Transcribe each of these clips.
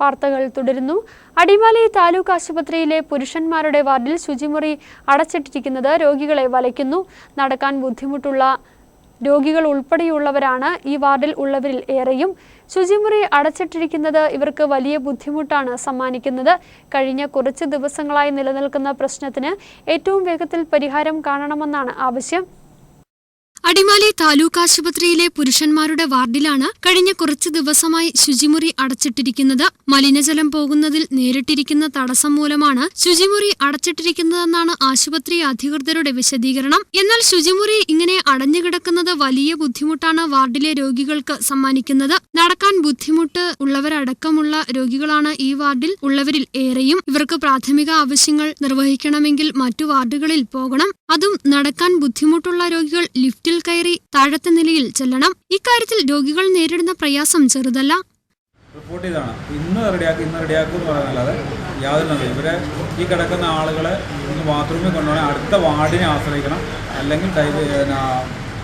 വാർത്തകൾ തുടരുന്നു. അടിമാലി താലൂക്ക് ആശുപത്രിയിലെ പുരുഷന്മാരുടെ വാർഡിൽ ശുചിമുറി അടച്ചിട്ടിരിക്കുന്നത് രോഗികളെ വലയ്ക്കുന്നു. നടക്കാൻ ബുദ്ധിമുട്ടുള്ള രോഗികൾ ഉൾപ്പെടെയുള്ളവരാണ് ഈ വാർഡിൽ ഉള്ളവരിൽ ഏറെയും. ശുചിമുറി അടച്ചിട്ടിരിക്കുന്നത് ഇവർക്ക് വലിയ ബുദ്ധിമുട്ടാണ് സമ്മാനിക്കുന്നത്. കഴിഞ്ഞ കുറച്ച് ദിവസങ്ങളായി നിലനിൽക്കുന്ന പ്രശ്നത്തിന് ഏറ്റവും വേഗത്തിൽ പരിഹാരം കാണണമെന്നാണ് ആവശ്യം. അടിമാലി താലൂക്ക് ആശുപത്രിയിലെ പുരുഷന്മാരുടെ വാർഡിലാണ് കഴിഞ്ഞ കുറച്ചു ദിവസമായി ശുചിമുറി അടച്ചിട്ടിരിക്കുന്നത്. മലിനജലം പോകുന്നതിൽ നേരിട്ടിരിക്കുന്ന തടസ്സം മൂലമാണ് ശുചിമുറി അടച്ചിട്ടിരിക്കുന്നതെന്നാണ് ആശുപത്രി അധികൃതരുടെ വിശദീകരണം. എന്നാൽ ശുചിമുറി ഇങ്ങനെ അടഞ്ഞുകിടക്കുന്നത് വലിയ ബുദ്ധിമുട്ടാണ് വാർഡിലെ രോഗികൾക്ക് സമ്മാനിക്കുന്നത്. നടക്കാൻ ബുദ്ധിമുട്ട് ഉള്ളവരടക്കമുള്ള രോഗികളാണ് ഈ വാർഡിൽ ഉള്ളവരിൽ ഏറെയും. ഇവർക്ക് പ്രാഥമിക ആവശ്യങ്ങൾ നിർവഹിക്കണമെങ്കിൽ മറ്റു വാർഡുകളിൽ പോകണം. അതും നടക്കാൻ ബുദ്ധിമുട്ടുള്ള രോഗികൾ ലിഫ്റ്റിൽ കയറി താഴത്തെ നിലയിൽ ചെല്ലണം. ഇക്കാര്യത്തിൽ രോഗികൾ നേരിടുന്ന പ്രയാസം ചെറുതല്ല. റിപ്പോർട്ട് ചെയ്താണ് ഇന്ന് റെഡിയാക്കി ഇന്ന് റെഡിയാക്കും എന്ന് പറയുന്നല്ലാതെ യാതൊരു ഇവരെ ഈ കിടക്കുന്ന ആളുകളെ ഒന്ന് ബാത്റൂമിൽ കൊണ്ടുപോകണം. അടുത്ത വാർഡിനെ ആശ്രയിക്കണം. അല്ലെങ്കിൽ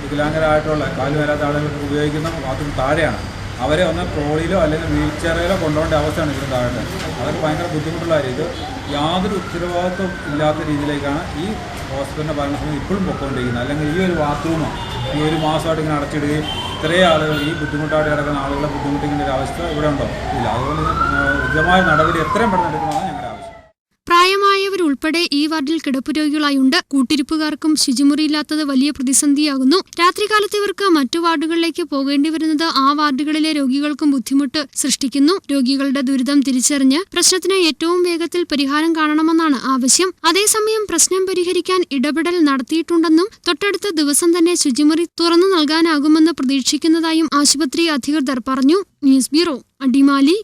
വികലാംഗരായിട്ടുള്ള കാൽ വരാത്ത ആളുകൾക്ക് ഉപയോഗിക്കുന്ന ബാത്റൂം താഴെയാണ്. അവരെ ഒന്ന് ട്രോളിയിലോ അല്ലെങ്കിൽ വീൽ ചെയറിലോ കൊണ്ടുപോകേണ്ട അവസ്ഥയാണ് ഇതിന് താഴെ. അതൊക്കെ ഭയങ്കര ബുദ്ധിമുട്ടുള്ള കാര്യം. ഇത് യാതൊരു ഉത്തരവാദിത്വം ഇല്ലാത്ത രീതിയിലേക്കാണ് ഈ ഹോസ്പിറ്റലിന്റെ ഭരണസമിതി ഇപ്പോഴും പൊക്കോണ്ടിരിക്കുന്നത്. അല്ലെങ്കിൽ ഈ ഒരു ബാത്റൂമോ ഈ ഒരു മാസമായിട്ട് ഇങ്ങനെ അടച്ചിടുകയും ഇത്രയും ആളുകൾ ഈ ബുദ്ധിമുട്ടായിട്ട് കിടക്കുന്ന ആളുകളെ ബുദ്ധിമുട്ടിക്കേണ്ട ഒരു അവസ്ഥ ഇവിടെ ഉണ്ടോ? ഇല്ല. അതുകൊണ്ട് ഉചിതമായ നടപടി എത്രയും പെട്ടെന്ന് എടുക്കണമെന്നാണ് ഞങ്ങളുടെ പ്രായമായവരുൾപ്പെടെ ഈ വാർഡിൽ കിടപ്പ് രോഗികളായുണ്ട് കൂട്ടിരിപ്പുകാർക്കും ശുചിമുറിയില്ലാത്തത് വലിയ പ്രതിസന്ധിയാകുന്നു. രാത്രികാലത്ത് ഇവർക്ക് മറ്റു വാർഡുകളിലേക്ക് പോകേണ്ടി വരുന്നത് ആ വാർഡുകളിലെ രോഗികൾക്കും ബുദ്ധിമുട്ട് സൃഷ്ടിക്കുന്നു. രോഗികളുടെ ദുരിതം തിരിച്ചറിഞ്ഞ് പ്രശ്നത്തിന് ഏറ്റവും വേഗത്തിൽ പരിഹാരം കാണണമെന്നാണ് ആവശ്യം. അതേസമയം പ്രശ്നം പരിഹരിക്കാൻ ഇടപെടൽ നടത്തിയിട്ടുണ്ടെന്നും തൊട്ടടുത്ത ദിവസം തന്നെ ശുചിമുറി തുറന്നു നൽകാനാകുമെന്ന് പ്രതീക്ഷിക്കുന്നതായും ആശുപത്രി അധികൃതർ പറഞ്ഞു. News bureau Adimali.